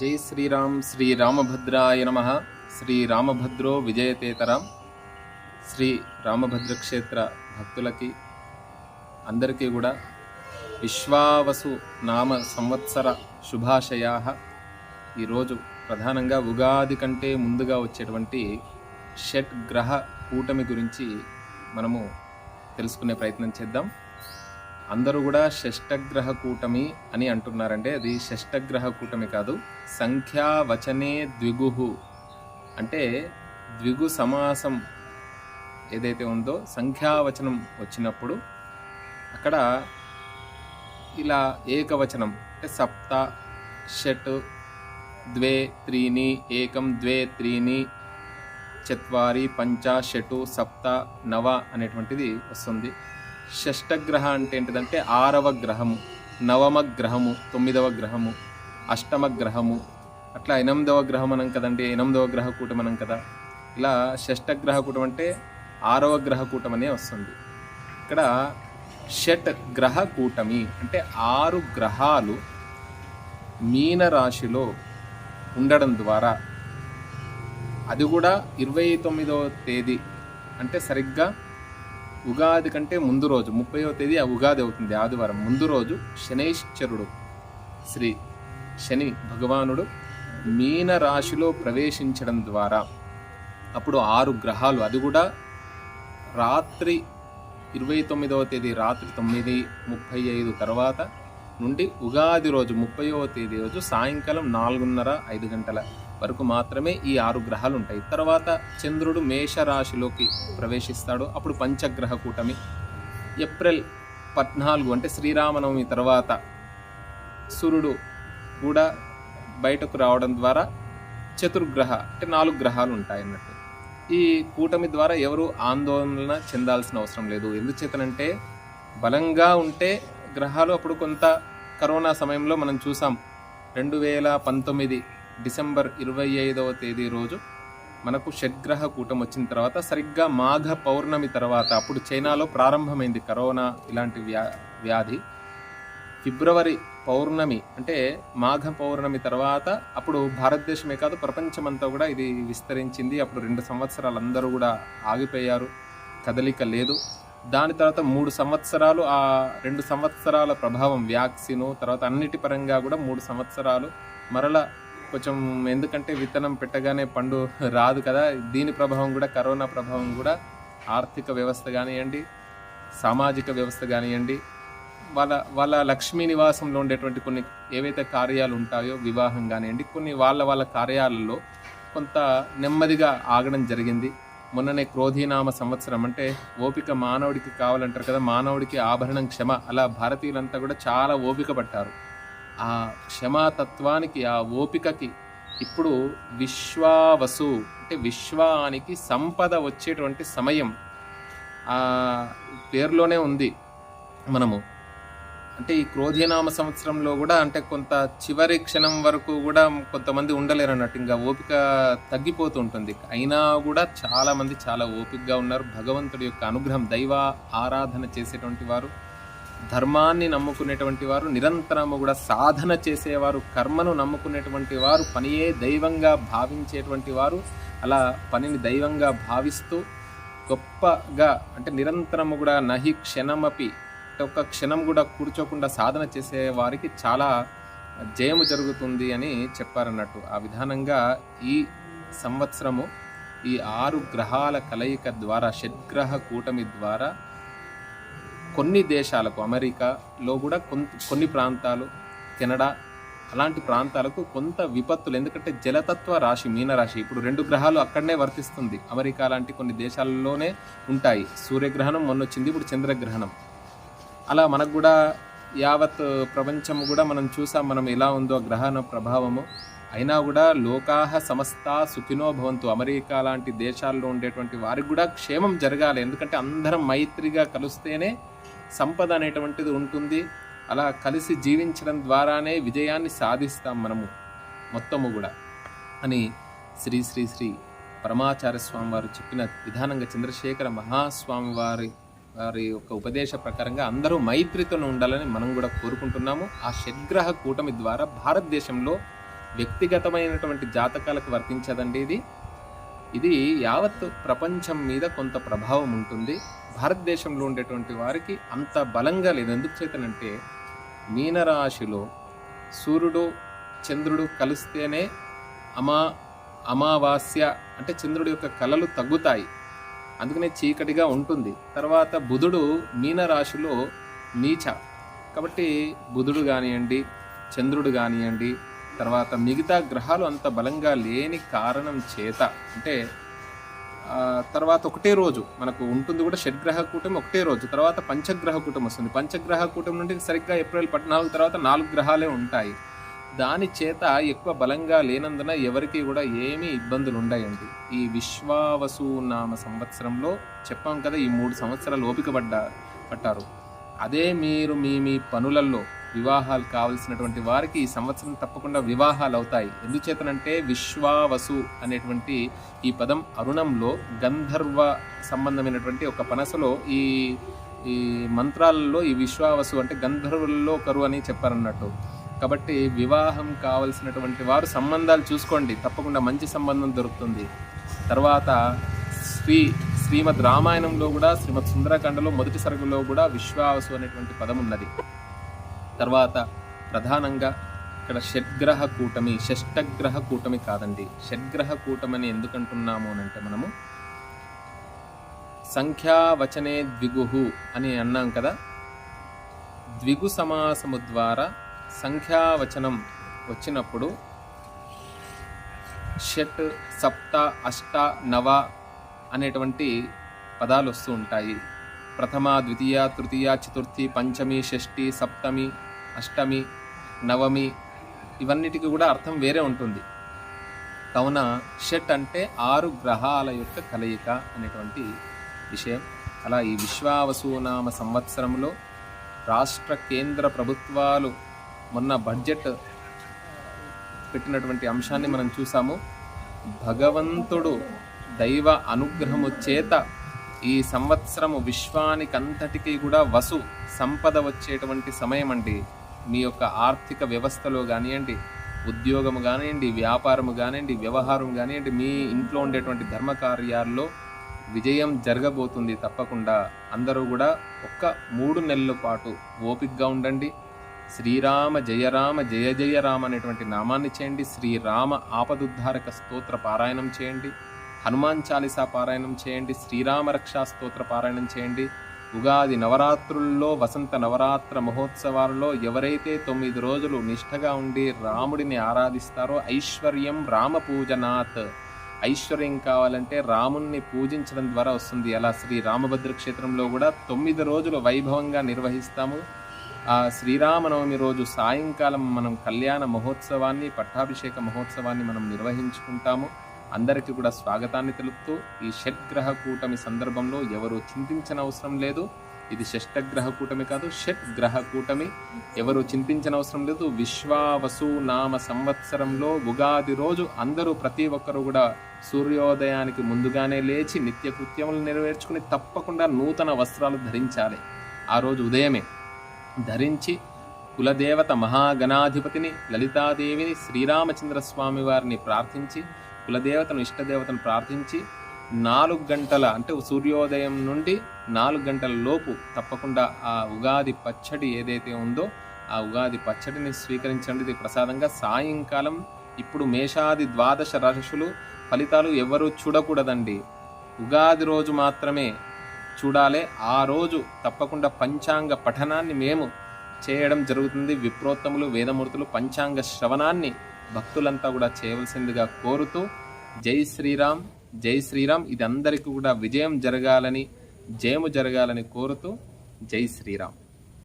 జై శ్రీరామ్ శ్రీ రామభద్రాయ నమ. శ్రీరామభద్రో విజయతేతరాం. శ్రీ రామభద్రక్షేత్ర భక్తులకి అందరికీ కూడా విశ్వావసు నామ సంవత్సర శుభాశయా. ఈరోజు ప్రధానంగా ఉగాది కంటే ముందుగా వచ్చేటువంటి షట్ గ్రహ కూటమి గురించి మనము తెలుసుకునే ప్రయత్నం చేద్దాం. అందరూ కూడా షష్టగ్రహ కూటమి అని అంటున్నారంటే అది షష్టగ్రహ కూటమి కాదు. సంఖ్యావచనే ద్విగుహు. అంటే ద్విగు సమాసం ఏదైతే ఉందో సంఖ్యావచనం వచ్చినప్పుడు అక్కడ ఇలా ఏకవచనం అంటే సప్త షట్ ద్వే త్రీని ఏకం ద్వే త్రీని చత్వారి పంచ షటు సప్త నవ అనేటువంటిది వస్తుంది. షష్టగ్రహ అంటే ఏంటిదంటే ఆరవ గ్రహము నవమ గ్రహము తొమ్మిదవ గ్రహము అష్టమ గ్రహము అట్లా ఎనిమిదవ గ్రహం అనం కదండి ఎనిమిదవ గ్రహ కూటమనం కదా. ఇలా షష్టగ్రహ కూటం అంటే ఆరవ గ్రహ కూటమనే వస్తుంది. ఇక్కడ షట్ గ్రహ కూటమి అంటే ఆరు గ్రహాలు మీనరాశిలో ఉండడం ద్వారా అది కూడా ఇరవై తొమ్మిదవ తేదీ అంటే సరిగ్గా ఉగాది కంటే ముందు రోజు ముప్పైవ తేదీ ఆ ఉగాది అవుతుంది ఆదివారం. ముందు రోజు శనైశ్చరుడు శ్రీ శని భగవానుడు మీన రాశిలో ప్రవేశించడం ద్వారా అప్పుడు ఆరు గ్రహాలు. అది కూడా రాత్రి ఇరవై తొమ్మిదవ తేదీ రాత్రి తొమ్మిది ముప్పై ఐదు తర్వాత నుండి ఉగాది రోజు ముప్పైవ తేదీ రోజు సాయంకాలం నాలుగున్నర ఐదు గంటల. వరకు మాత్రమే ఈ ఆరు గ్రహాలు ఉంటాయి తర్వాత చంద్రుడు మేషరాశిలోకి ప్రవేశిస్తాడు. అప్పుడు పంచగ్రహ కూటమి. ఏప్రిల్ పద్నాలుగు అంటే శ్రీరామనవమి తర్వాత సూర్యుడు కూడా బయటకు రావడం ద్వారా చతుర్గ్రహ అంటే నాలుగు గ్రహాలు ఉంటాయి అన్నట్టు ఈ కూటమి ద్వారా ఎవరు ఆందోళన చెందాల్సిన అవసరం లేదు. ఎందుచేతనంటే బలంగా ఉంటే గ్రహాలు అప్పుడు కొంత కరోనా సమయంలో మనం చూసాం. రెండు వేల పంతొమ్మిది డిసెంబర్ ఇరవై ఐదవ తేదీ రోజు మనకు షడ్గ్రహ కూటం వచ్చిన తర్వాత సరిగ్గా మాఘ పౌర్ణమి తర్వాత అప్పుడు చైనాలో ప్రారంభమైంది కరోనా ఇలాంటి వ్యా వ్యాధి. ఫిబ్రవరి పౌర్ణమి అంటే మాఘ పౌర్ణమి తర్వాత అప్పుడు భారతదేశమే కాదు ప్రపంచమంతా కూడా ఇది విస్తరించింది. అప్పుడు రెండు సంవత్సరాలు అందరూ కూడా ఆగిపోయారు. కదలిక లేదు. దాని తర్వాత మూడు సంవత్సరాలు ఆ రెండు సంవత్సరాల ప్రభావం వ్యాక్సిన్ తర్వాత అన్నిటి పరంగా కూడా మూడు సంవత్సరాలు మరల కొంచెం ఎందుకంటే విత్తనం పెట్టగానే పండు రాదు కదా దీని ప్రభావం కూడా కరోనా ప్రభావం కూడా ఆర్థిక వ్యవస్థ కానివ్వండి సామాజిక వ్యవస్థ కానివ్వండి వాళ్ళ వాళ్ళ లక్ష్మీ నివాసంలో ఉండేటువంటి కొన్ని ఏవైతే కార్యాలు ఉంటాయో వివాహం కానివ్వండి కొన్ని వాళ్ళ వాళ్ళ కార్యాలలో కొంత నెమ్మదిగా ఆగడం జరిగింది. మొన్ననే క్రోధీనామ సంవత్సరం అంటే ఓపిక మానవుడికి కావాలంటారు కదా మానవుడికి ఆభరణం క్షమ అలా భారతీయులంతా కూడా చాలా ఓపిక పట్టారు. ఆ క్షమాతత్వానికి ఆ ఓపికకి ఇప్పుడు విశ్వావసు అంటే విశ్వానికి సంపద వచ్చేటువంటి సమయం ఆ పేరులోనే ఉంది మనము. అంటే ఈ క్రోధీనామ సంవత్సరంలో కూడా అంటే కొంత చివరి క్షణం వరకు కూడా కొంతమంది ఉండలేరు అన్నట్టు ఇంకా ఓపిక తగ్గిపోతూ ఉంటుంది. అయినా కూడా చాలామంది చాలా ఓపికగా ఉన్నారు. భగవంతుడి యొక్క అనుగ్రహం దైవ ఆరాధన చేసేటువంటి వారు. ధర్మాన్ని నమ్ముకునేటువంటి వారు నిరంతరము కూడా సాధన చేసేవారు కర్మను నమ్ముకునేటువంటి వారు పనియే దైవంగా భావించేటువంటి వారు అలా పనిని దైవంగా భావిస్తూ గొప్పగా అంటే నిరంతరము కూడా నహి క్షణమపి ఒక్క క్షణం కూడా కూర్చోకుండా సాధన చేసే వారికి చాలా జయము జరుగుతుంది అని చెప్పారన్నట్టు. ఆ విధానంగా ఈ సంవత్సరము ఈ ఆరు గ్రహాల కలయిక ద్వారా షడ్గ్రహ కూటమి ద్వారా కొన్ని దేశాలకు అమెరికాలో కూడా కొన్ని ప్రాంతాలు కెనడా అలాంటి ప్రాంతాలకు కొంత విపత్తులు ఎందుకంటే జలతత్వ రాశి మీనరాశి ఇప్పుడు రెండు గ్రహాలు అక్కడనే వర్తిస్తుంది. అమెరికా లాంటి కొన్ని దేశాల్లోనే ఉంటాయి. సూర్యగ్రహణం మొన్న వచ్చింది ఇప్పుడు చంద్రగ్రహణం. అలా మనకు కూడా యావత్ ప్రపంచం కూడా మనం చూసాం మనం ఎలా ఉందో గ్రహణ ప్రభావము. అయినా కూడా లోకాహ సమస్త సుఖినో భవంతు. అమెరికా లాంటి దేశాల్లో ఉండేటువంటి వారికి కూడా క్షేమం జరగాలి ఎందుకంటే అందరం మైత్రిగా కలిస్తేనే సంపద అనేటువంటిది ఉంటుంది. అలా కలిసి జీవించడం ద్వారానే విజయాన్ని సాధిస్తాం మనము మొత్తము కూడా. అని శ్రీ శ్రీ శ్రీ పరమాచార్య స్వామి వారు చెప్పిన విధానంగా చంద్రశేఖర మహాస్వామి వారి వారి యొక్క ఉపదేశ ప్రకారంగా అందరూ మైత్రితో ఉండాలని మనం కూడా కోరుకుంటున్నాము. ఆ షడ్గ్రహ కూటమి ద్వారా భారతదేశంలో వ్యక్తిగతమైనటువంటి జాతకాలకు వర్తించదండి ఇది. ఇది యావత్ ప్రపంచం మీద కొంత ప్రభావం ఉంటుంది. భారతదేశంలో ఉండేటువంటి వారికి అంత బలంగా లేదు. ఎందుకు చేతనంటే మీనరాశిలో సూర్యుడు చంద్రుడు కలిస్తేనే అమా అమావాస్య అంటే చంద్రుడి యొక్క కళలు తగ్గుతాయి. అందుకనే చీకటిగా ఉంటుంది. తర్వాత బుధుడు మీనరాశిలో నీచ. కాబట్టి బుధుడు కానివ్వండి చంద్రుడు కానివ్వండి తర్వాత మిగతా గ్రహాలు అంత బలంగా లేని కారణం చేత అంటే తర్వాత ఒకటే రోజు మనకు ఉంటుంది కూడా షడ్గ్రహ కూటమి ఒకటే రోజు తర్వాత పంచగ్రహ కూటమి వస్తుంది. పంచగ్రహ కూటమి నుండి సరిగ్గా ఏప్రిల్ పద్నాలుగు తర్వాత నాలుగు గ్రహాలే ఉంటాయి. దాని చేత ఎక్కువ బలంగా లేనందున ఎవరికి కూడా ఏమీ ఇబ్బందులు ఉండయండి. ఈ విశ్వావసు నామ సంవత్సరంలో చెప్పాం కదా ఈ మూడు సంవత్సరాలు ఓపిక పడ్డా పట్టారు. అదే మీరు మీ మీ పనులలో వివాహాలు కావలసినటువంటి వారికి ఈ సంవత్సరం తప్పకుండా వివాహాలు అవుతాయి. ఎందుచేతనంటే విశ్వావసు అనేటువంటి ఈ పదం అరుణంలో గంధర్వ సంబంధమైనటువంటి ఒక పనసలో ఈ ఈ మంత్రాలలో ఈ విశ్వావసు అంటే గంధర్వుల్లో ఒకరు అని చెప్పారన్నట్టు. కాబట్టి వివాహం కావలసినటువంటి వారు సంబంధాలు చూసుకోండి. తప్పకుండా మంచి సంబంధం దొరుకుతుంది. తర్వాత శ్రీ శ్రీమద్ రామాయణంలో కూడా శ్రీమద్ సుందరకాండలో మొదటి సరుకులో కూడా విశ్వావసు అనేటువంటి పదం ఉన్నది. తర్వాత ప్రధానంగా ఇక్కడ షడ్గ్రహ కూటమి షష్టగ్రహ కూటమి కాదండి. షడ్గ్రహ కూటమని ఎందుకంటున్నాము అని అంటే మనము సంఖ్యావచనే ద్విగుహు అని అన్నాం కదా. ద్విగు సమాసము ద్వారా సంఖ్యావచనం వచ్చినప్పుడు షట్ సప్త అష్ట నవ అనేటువంటి పదాలు వస్తూ ఉంటాయి. ప్రథమ ద్వితీయ తృతీయ చతుర్థి పంచమి షష్ఠి సప్తమి అష్టమి నవమి ఇవన్నిటికీ కూడా అర్థం వేరే ఉంటుంది. కావున షట్ అంటే ఆరు గ్రహాల యొక్క కలయిక అనేటువంటి విషయం. అలా ఈ విశ్వావసునామ సంవత్సరంలో రాష్ట్ర కేంద్ర ప్రభుత్వాలు మొన్న బడ్జెట్ పెట్టినటువంటి అంశాన్ని మనం చూసాము. భగవంతుడు దైవ అనుగ్రహము చేత ఈ సంవత్సరము విశ్వానికంతటికీ కూడా వసు సంపద వచ్చేటువంటి సమయం అండి మీ యొక్క ఆర్థిక వ్యవస్థలో కానివ్వండి ఉద్యోగము కానివ్వండి వ్యాపారము కానివ్వండి వ్యవహారం కానివ్వండి మీ ఇంట్లో ఉండేటువంటి ధర్మకార్యాల్లో విజయం జరగబోతుంది తప్పకుండా. అందరూ కూడా ఒక్క మూడు నెలల పాటు ఓపిక్గా ఉండండి. శ్రీరామ జయరామ జయ జయరామ అనేటువంటి నామాన్ని చేయండి. శ్రీరామ ఆపదుద్ధారక స్తోత్ర పారాయణం చేయండి. హనుమాన్ చాలీసా పారాయణం చేయండి. శ్రీరామ రక్షా స్తోత్ర పారాయణం చేయండి. ఉగాది నవరాత్రుల్లో వసంత నవరాత్ర మహోత్సవాలలో ఎవరైతే తొమ్మిది రోజులు నిష్ఠగా ఉండి రాముడిని ఆరాధిస్తారో ఐశ్వర్యం రామ పూజనాత్ ఐశ్వర్యం కావాలంటే రాముణ్ణి పూజించడం ద్వారా వస్తుంది. అలా శ్రీ రామభద్ర క్షేత్రంలో కూడా తొమ్మిది రోజులు వైభవంగా నిర్వహిస్తాము. ఆ శ్రీరామనవమి రోజు సాయంకాలం మనం కళ్యాణ మహోత్సవాన్ని పట్టాభిషేక మహోత్సవాన్ని మనం నిర్వహించుకుంటాము. అందరికీ కూడా స్వాగతాన్ని తెలుపుతూ ఈ షడ్గ్రహ కూటమి సందర్భంలో ఎవరు చింతించిన అవసరం లేదు. ఇది షష్టగ్రహ కూటమి కాదు షట్ గ్రహ కూటమి. ఎవరు చింతించిన అవసరం లేదు. విశ్వావసు నామ సంవత్సరంలో ఉగాది రోజు అందరూ ప్రతి ఒక్కరు కూడా సూర్యోదయానికి ముందుగానే లేచి నిత్య కృత్యములు నెరవేర్చుకుని తప్పకుండా నూతన వస్త్రాలు ధరించాలి. ఆ రోజు ఉదయమే ధరించి కులదేవత మహాగణాధిపతిని లలితాదేవిని శ్రీరామచంద్ర స్వామి వారిని ప్రార్థించి కులదేవతను ఇష్టదేవతను ప్రార్థించి నాలుగు గంటల అంటే సూర్యోదయం నుండి నాలుగు గంటల లోపు తప్పకుండా ఆ ఉగాది పచ్చడి ఏదైతే ఉందో ఆ ఉగాది పచ్చడిని స్వీకరించండి. ఇది ప్రసాదంగా సాయంకాలం ఇప్పుడు మేషాది ద్వాదశ రాశులు ఫలితాలు ఎవరు చూడకూడదండి. ఉగాది రోజు మాత్రమే చూడాలి. ఆ రోజు తప్పకుండా పంచాంగ పఠనాన్ని మేము చేయడం జరుగుతుంది. విప్రోత్తములు వేదమూర్తులు పంచాంగ శ్రవణాన్ని భక్తులంతా కూడా చేయవలసిందిగా కోరుతూ జై శ్రీరామ్ జై శ్రీరామ్. ఇది అందరికీ కూడా విజయం జరగాలని జయము జరగాలని కోరుతూ జై శ్రీరామ్.